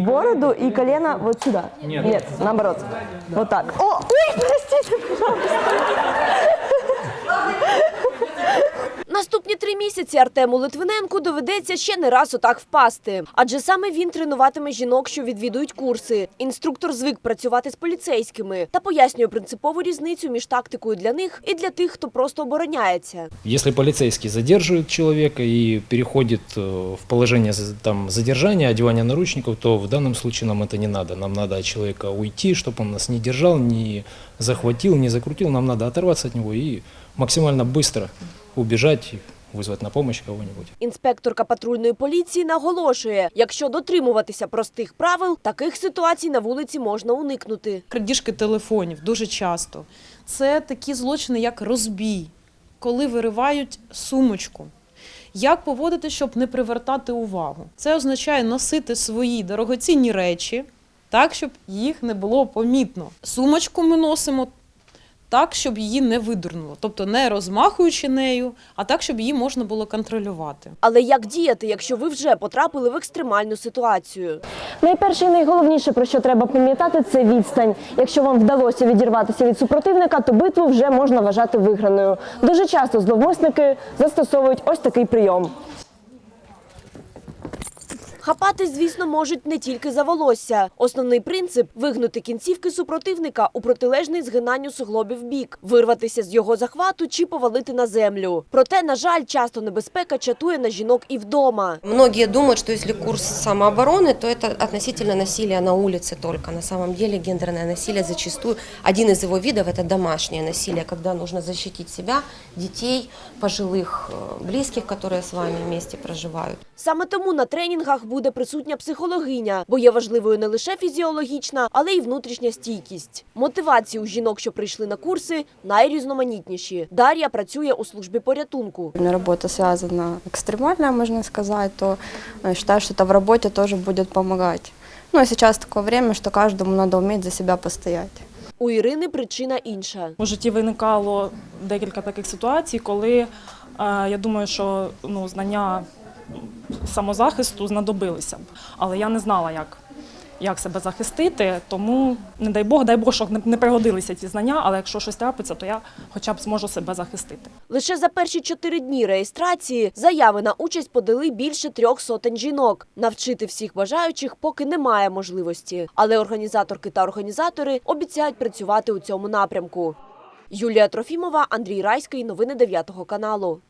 бороду и колено вот сюда. Нет. Нет, наоборот. Вот так. О, ой, простите, пожалуйста. три місяці Артему Литвиненку доведеться ще не раз отак впасти. Адже саме він тренуватиме жінок, що відвідують курси. Інструктор звик працювати з поліцейськими та пояснює принципову різницю між тактикою для них і для тих, хто просто обороняється. Если полицейский задерживает человека и переходит э, в положение за- там, задержания, одевания наручников, то в данном случае нам это не надо. Нам надо от человека уйти, чтобы он нас не держал, не захватил, не закрутил. Нам надо оторваться от него и максимально быстро убежать, и вызвать на помощь кого-нибудь. Інспекторка патрульної поліції наголошує, якщо дотримуватися простих правил, таких ситуацій на вулиці можна уникнути. Крадіжки телефонів дуже часто. Це такі злочини, як розбій, коли виривають сумочку. Як поводити, щоб не привертати увагу? Це означає носити свої дорогоцінні речі так, щоб їх не було помітно. Сумочку ми носимо так, щоб її не видурнуло. Тобто не розмахуючи нею, а так, щоб її можна було контролювати. Але як діяти, якщо ви вже потрапили в екстремальну ситуацію? Найперше і найголовніше, про що треба пам'ятати, це відстань. Якщо вам вдалося відірватися від супротивника, то битву вже можна вважати виграною. Дуже часто зловмисники застосовують ось такий прийом. Хапатись, звісно, можуть не тільки за волосся. Основний принцип вигнути кінцівки супротивника у протилежний згинанню суглобів в бік, вирватися з його захвату чи повалити на землю. Проте, на жаль, часто небезпека чатує на жінок і вдома. Многие думают, что если курс самообороны, то это относительно насилия на улице только. На самом деле гендерное насилие зачастую, один из его видов – это домашнее насилие, когда нужно защитить себя, детей, пожилых, э, близких, которые с вами вместе проживают. Саме тому на тренінгах буде присутня психологиня, бо є важливою не лише фізіологічна, але й внутрішня стійкість. Мотивації у жінок, що прийшли на курси, найрізноманітніші. Дар'я працює у службі порятунку. У меня работа связана экстремальная, можно сказать, то э, считаю, что это в работе тоже будет помогать. Ну, а сейчас такое время, что каждому надо уметь за себя постоять. У Ірини причина інша. У житті виникало декілька таких ситуацій, коли е, я думаю, що ну, знання самозахисту знадобилися б. Але я не знала, як, як себе захистити, тому не дай Бог, дай Бог, щоб не, пригодилися ці знання, але якщо щось трапиться, то я хоча б зможу себе захистити. Лише за перші чотири дні реєстрації заяви на участь подали більше трьох сотень жінок. Навчити всіх бажаючих поки немає можливості. Але організаторки та організатори обіцяють працювати у цьому напрямку. Юлія Трофімова, Андрій Райський. Новини 9 каналу.